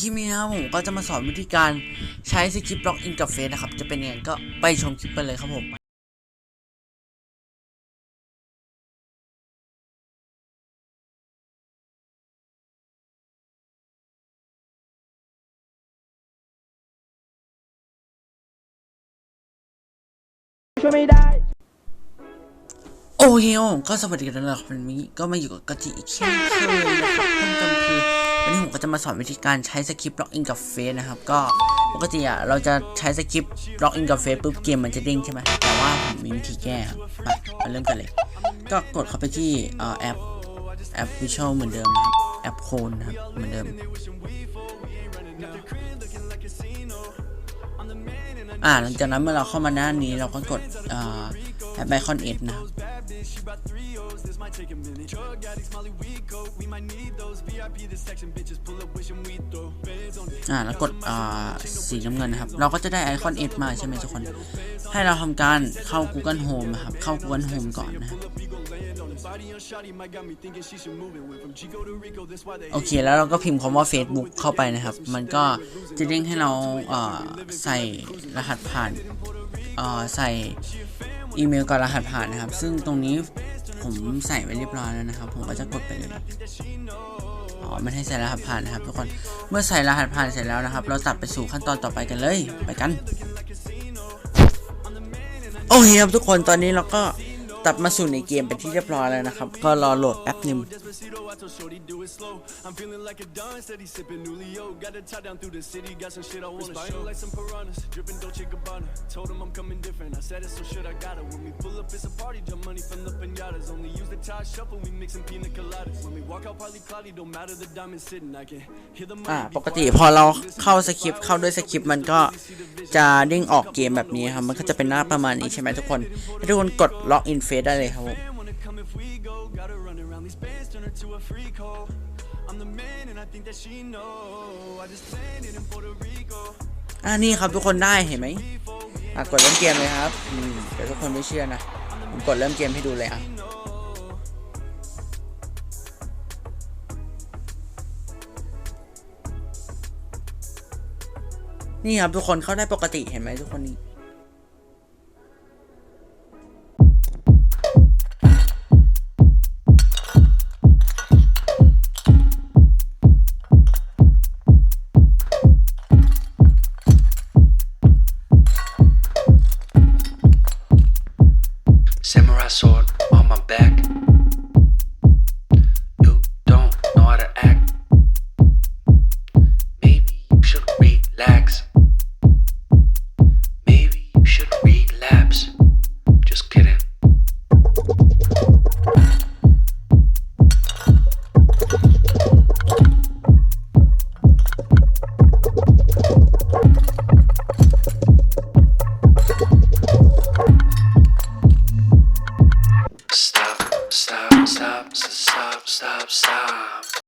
คลิปนี้นะครับผมก็จะมาสอนวิธีการใช้สคริปต์ล็อกอินกับเฟซนะครับ จะเป็นยังไงก็ไปชมคลิปไปเลยครับผมช่วยไม่ได้โอเคครับผมก็สวัสดีกันแล้วครับวันนี้ก็มาอยู่กับกะจิอีกเช่นเคยนะครับเพิ่มเติมคือ วันนี้ผมก็จะมาสอนวิธีการใช้สคริปต์ล็อกอินกับเฟซนะครับ ก็ปกติอะเราจะใช้สคริปต์ล็อกอินกับเฟซปุ๊บเกมมันจะเด้งใช่ไหมแต่ว่าผมมีวิธีแก้ครับมามาเริ่มกันเลย ก็กดเข้าไปที่อแอปแอปวิชวลเหมือนเดิมนะครับแอปโคนนะครับเหมือนเดิมอ่าหลังจากนั้นเมื่อเราเข้ามาหน้านี้เราก็กดแอปไอคอนเอสนะครับ อ่าแล้วกดอ่าสีน้ำเงินนะครับ เราก็จะได้ไอคอนเอสมาใช่ไหมทุกคน ให้เราทำการเข้า Google Home นะครับ เข้า Google Home ก่อนนะครับโอเค แล้วเราก็พิมพ์คำว่า Facebook เข้าไปนะครับ มันก็จะเด้งให้เราเอ่อใส่รหัสผ่านเอ่อใส่ อีเมลกับรหัสผ่านนะครับ ซึ่งตรงนี้ผมใส่ไว้เรียบร้อยแล้วนะครับ ผมก็จะกดไปเลยอ๋อมันให้ใส่รหัสผ่านนะครับ ทุกคนเมื่อใส่รหัสผ่านเสร็จแล้วนะครับ เราตัดไปสู่ขั้นตอนต่อไปกันเลยไปกัน โอเคครับทุกคนตอนนี้เราก็ ตัดมาสู่ในเกมเป็นที่เรียบร้อยแล้วนะครับ ก็รอโหลดแป๊บหนึงอ่าปกติพอเราเข้าสคริปต์เข้าด้วยสคริปต์มันก็จะเด้งออกเกมแบบนี้ครับ มันก็จะเป็นหน้าประมาณนี้ใช่ไหมทุกคนทุกคนกดล็อกอินเฟซได้เลยครับผม อ่านี่ครับทุกคนได้เห็นไหมอะกดเริ่มเกมเลยครับอืมแต่ทุกคนไม่เชื่อนะ ผมกดเริ่มเกมให้ดูเลยอะนี่ครับทุกคนเข้าได้ปกติเห็นไหมทุกคนนี่